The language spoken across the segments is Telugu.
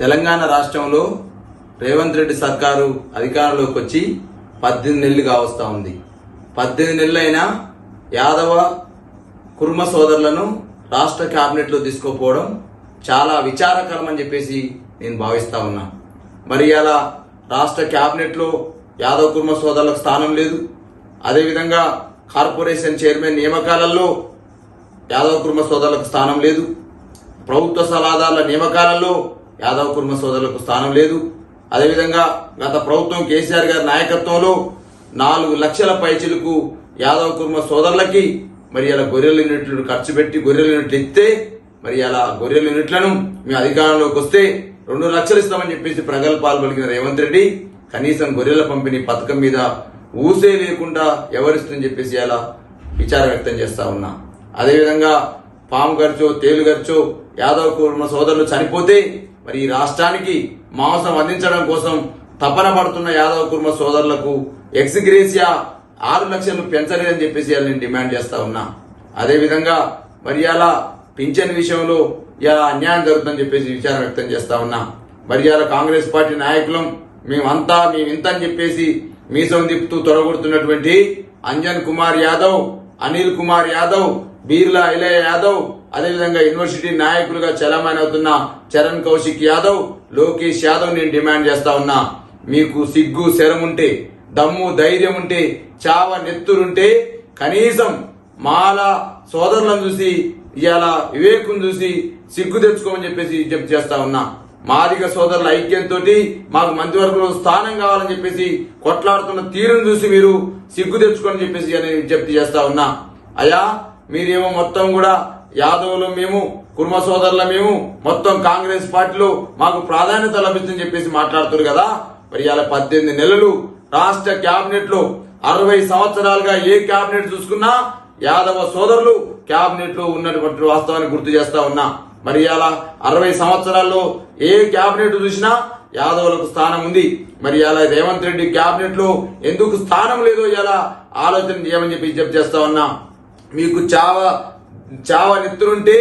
తెలంగాణ రాష్ట్రంలో రేవంత్ రెడ్డి సర్కారు అధికారంలోకి వచ్చి పద్దెనిమిది నెలలు కావస్తా ఉంది. పద్దెనిమిది నెలలైనా యాదవ కుర్మ సోదరులను రాష్ట్ర క్యాబినెట్లో తీసుకుపోవడం చాలా విచారకరం అని చెప్పేసి నేను భావిస్తా ఉన్నా. మరి అలా రాష్ట్ర క్యాబినెట్లో యాదవ కుర్మ సోదరులకు స్థానం లేదు. అదేవిధంగా కార్పొరేషన్ చైర్మన్ నియామకాలలో యాదవ కుర్మ సోదరులకు స్థానం లేదు. ప్రభుత్వ సలహాదారుల నియామకాలలో యాదవ కుర్మ సోదరులకు స్థానం లేదు. అదేవిధంగా గత ప్రభుత్వం కేసీఆర్ గారి నాయకత్వంలో నాలుగు లక్షల పైచిలకు యాదవ కుర్మ సోదరులకి మరి అలా గొర్రెల యూనిట్లు ఖర్చు పెట్టి గొర్రెల యూనిట్లు ఇస్తే మరి అలా గొర్రెల యూనిట్లను మీ అధికారంలోకి వస్తే రెండు లక్షలు ఇస్తామని చెప్పేసి ప్రగల్భాలు పలికిన రేవంత్ రెడ్డి కనీసం గొర్రెల పంపిణీ పథకం మీద ఊసే లేకుండా ఎవరిస్తుందని చెప్పేసి అలా విచారం వ్యక్తం చేస్తా ఉన్నా. అదేవిధంగా పాము ఖర్చో తేలు ఖర్చో యాదవ్ కుర్మ సోదరులు చనిపోతే మరి ఈ రాష్ట్రానికి మాంసం అందించడం కోసం తపన పడుతున్న యాదవ్ కుర్మ సోదరులకు ఎక్స్గ్రేసియా ఆరు లక్షలు పెంచలేదని చెప్పేసి నేను డిమాండ్ చేస్తా ఉన్నా. అదేవిధంగా మరి అలా పింఛన్ విషయంలో ఇలా అన్యాయం జరుగుతుందని చెప్పేసి విచారం వ్యక్తం చేస్తా ఉన్నా. మరి అలా కాంగ్రెస్ పార్టీ నాయకులం మేమంతా మేము ఇంత అని చెప్పేసి మీసం తిప్పుతూ తొడగొడుతున్నటువంటి అంజన్ కుమార్ యాదవ్ అనిల్ కుమార్ యాదవ్ బీర్లా ఇలయ యాదవ్ అదేవిధంగా యూనివర్సిటీ నాయకులుగా చలమైన అవుతున్న చరణ్ కౌశిక్ యాదవ్ లోకేష్ యాదవ్ నేను డిమాండ్ చేస్తా ఉన్నా. మీకు సిగ్గు శరం ఉంటే దమ్ము ధైర్యం ఉంటే చావ నెత్తురుంటే కనీసం మాల సోదరులను చూసి ఇవాళ వివేకును చూసి సిగ్గు తెచ్చుకోమని చెప్పేసి విజ్ఞప్తి చేస్తా ఉన్నా. మాదిగ సోదరుల ఐక్యంతో మాకు మంత్రివర్గంలో స్థానం కావాలని చెప్పేసి కొట్లాడుతున్న తీరును చూసి మీరు సిగ్గు తెచ్చుకొని చెప్పేసి నేను విజ్ఞప్తి చేస్తా ఉన్నా. అయ్యా మీరేమో మొత్తం కూడా యాదవులు మేము కుర్మ సోదరుల మేము మొత్తం కాంగ్రెస్ పార్టీలో మాకు ప్రాధాన్యత లభిస్తుందని చెప్పేసి మాట్లాడుతున్నారు కదా. మరి ఇవాళ పద్దెనిమిది నెలలు రాష్ట్ర కేబినెట్లో అరవై సంవత్సరాలుగా ఏ కేబినెట్ చూసుకున్నా యాదవ సోదరులు కేబినెట్లో ఉన్నటువంటి వాస్తవాన్ని గుర్తు చేస్తా ఉన్నా. మరి ఇలా అరవై సంవత్సరాల్లో ఏ క్యాబినెట్ చూసినా యాదవులకు స్థానం ఉంది. మరి ఇలా రేవంత్ రెడ్డి క్యాబినెట్లో ఎందుకు స్థానం లేదో ఇలా ఆలోచన చేయమని చెప్పి విజ్ఞప్తి చేస్తా ఉన్నా. మీకు చావ చావ నెత్తురుంటే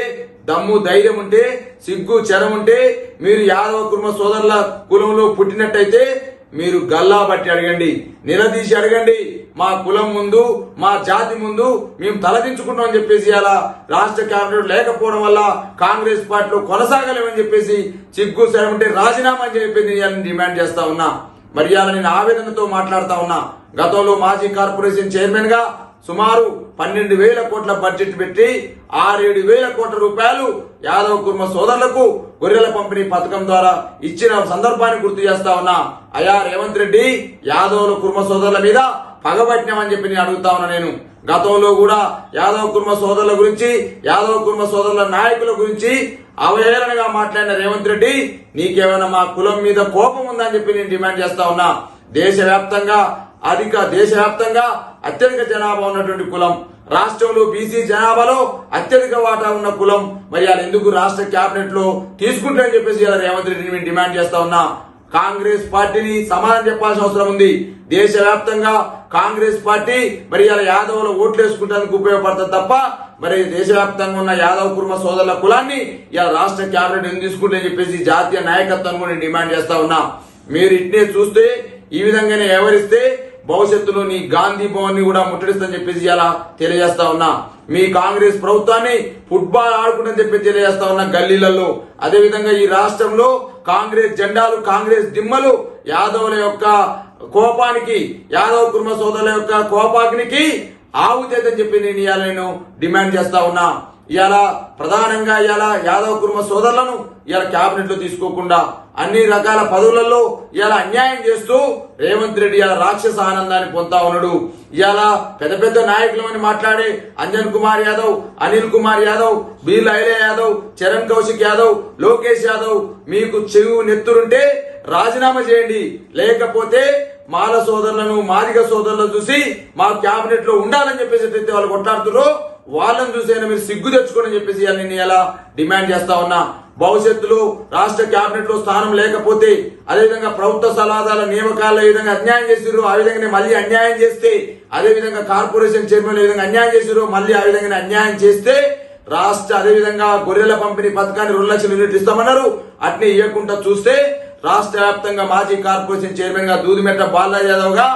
దమ్ము ధైర్యం ఉంటే సిగ్గు చెరం ఉంటే మీరు యాదవ కుర్మ సోదరుల కులంలో పుట్టినట్టయితే మీరు గల్లా బట్టి అడగండి నిలదీసి అడగండి మా కులం ముందు మా జాతి ముందు మేము తలదించుకుంటాం అని చెప్పేసి అలా రాష్ట్ర కేబినెట్ లేకపోవడం వల్ల కాంగ్రెస్ పార్టీలో కొనసాగలేమని చెప్పేసి చిగ్గు ఉంటే రాజీనామా చెప్పింది నేను డిమాండ్ చేస్తా ఉన్నా. మరి నేను ఆవేదనతో మాట్లాడుతా ఉన్నా. గతంలో మాజీ కార్పొరేషన్ చైర్మన్గా సుమారు పన్నెండు వేల కోట్ల బడ్జెట్ పెట్టి ఆరేడు వేల కోట్ల రూపాయలు యాదవ్ కుర్మ సోదరులకు గొర్రెల పంపిణీ పథకం ద్వారా ఇచ్చిన సందర్భాన్ని గుర్తు చేస్తా ఉన్నా. అయా రేవంత్ రెడ్డి యాదవుల కుర్మ సోదరుల మీద పగబట్టినామని చెప్పి నేను అడుగుతా ఉన్నా నేను. గతంలో కూడా యాదవ్ కుర్మ సోదరుల గురించి యాదవ్ కుర్మ సోదరుల నాయకుల గురించి అవహేళనగా మాట్లాడిన రేవంత్ రెడ్డి నీకేమైనా మా కులం మీద కోపం ఉందని చెప్పి నేను డిమాండ్ చేస్తా ఉన్నా. దేశవ్యాప్తంగా అధిక దేశవ్యాప్తంగా అత్యధిక జనాభా ఉన్నటువంటి కులం. రాష్ట్రంలో బీసీ జనాభాలో అత్యధిక వాటా ఉన్న కులం. మరి అది ఎందుకు రాష్ట్ర కేబినెట్లో తీసుకుంటారని చెప్పేసి ఇలా రేవంత్ రెడ్డిని మేము డిమాండ్ చేస్తా ఉన్నా. కాంగ్రెస్ పార్టీని సమాధానం చెప్పాల్సిన అవసరం ఉంది. దేశవ్యాప్తంగా కాంగ్రెస్ పార్టీ మరి ఇలా యాదవుల ఓట్లు వేసుకుంటానికి ఉపయోగపడుతుంది తప్ప మరి దేశవ్యాప్తంగా ఉన్న యాదవ్ కుర్మ సోదరుల కులాన్ని ఇలా రాష్ట్ర కేబినెట్ ఎందుకు తీసుకుంటే చెప్పేసి జాతీయ నాయకత్వాన్ని కూడా నేను డిమాండ్ చేస్తా ఉన్నా. మీరు ఇట్నే చూస్తే ఈ విధంగానే వ్యవహరిస్తే భవిష్యత్తులో నీ గాంధీ భవన్ని కూడా ముట్టడిస్తని చెప్పేసి ఇలా తెలియజేస్తా ఉన్నా. మీ కాంగ్రెస్ ప్రభుత్వాన్ని ఫుట్బాల్ ఆడుకుంటని చెప్పి తెలియజేస్తా ఉన్నా గల్లీలలో అదే విధంగా ఈ రాష్ట్రంలో కాంగ్రెస్ జెండాలు కాంగ్రెస్ దిమ్మలు యాదవుల యొక్క కోపానికి యాదవ్ కుర్మ సోదరుల యొక్క కోపాగ్నికి ఆవుతేదని చెప్పి నేను ఇవాళ నేను డిమాండ్ చేస్తా ఉన్నా. ఇవాళ ప్రధానంగా ఇవాళ యాదవ్ కుర్మ సోదరులను ఇవాళ క్యాబినెట్లో తీసుకోకుండా అన్ని రకాల పదవులలో ఇలా అన్యాయం చేస్తూ రేవంత్ రెడ్డి ఇలా రాక్షస ఆనందాన్ని పొందుతా ఉన్నాడు. ఇలా పెద్ద పెద్ద నాయకులమని మాట్లాడే అంజన్ కుమార్ యాదవ్ అనిల్ కుమార్ యాదవ్ బీర్ల ఐలే యాదవ్ చరణ్ కౌశిక్ యాదవ్ లోకేష్ యాదవ్ మీకు చెవు నెత్తురుంటే రాజీనామా చేయండి. లేకపోతే మాల సోదరులను మాదిగ సోదరులను చూసి మా క్యాబినెట్లో ఉండాలని చెప్పేసి వాళ్ళు కొట్లాడుతున్నారు వాళ్ళని చూసైనా మీరు సిగ్గు తెచ్చుకోని చెప్పేసి నేను ఎలా డిమాండ్ చేస్తా ఉన్నా. భవిష్యత్తులో రాష్ట్ర కేబినెట్లో స్థానం లేకపోతే అదేవిధంగా ప్రభుత్వ సలహాదారుల నియామకాల్లో ఏ విధంగా అన్యాయం చేసిరు ఆ విధంగానే మళ్ళీ అన్యాయం చేస్తే అదే విధంగా కార్పొరేషన్ చైర్మన్ ఏ విధంగా అన్యాయం చేసిరు మళ్ళీ ఆ విధంగానే అన్యాయం చేస్తే రాష్ట్ర అదేవిధంగా గొర్రెల పంపిణీ పథకాన్ని రెండు లక్షల యూనిట్లు ఇస్తామన్నారు. అట్నే ఇవ్వకుండా చూస్తే రాష్ట్ర వ్యాప్తంగా మాజీ కార్పొరేషన్ చైర్మన్గా దూదిమెట్ట బాలరాజ్ యాదవ్గా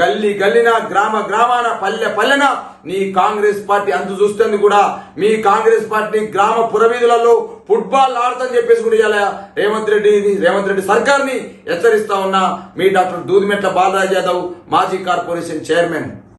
గల్లీ గల్లిన గ్రామ గ్రామాన పల్లె పల్లెన నీ కాంగ్రెస్ పార్టీ అంత చూస్తుంది కూడా మీ కాంగ్రెస్ పార్టీ గ్రామ పురవీధులలో ఫుట్బాల్ ఆడతని చెప్పేసి కూడా ఇవాళ రేవంత్ రెడ్డి రేవంత్ రెడ్డి సర్కార్ని హెచ్చరిస్తా ఉన్నా. మీ డాక్టర్ దూదిమెట్ల బాలరాజ్ యాదవ్ మాజీ కార్పొరేషన్ చైర్మన్.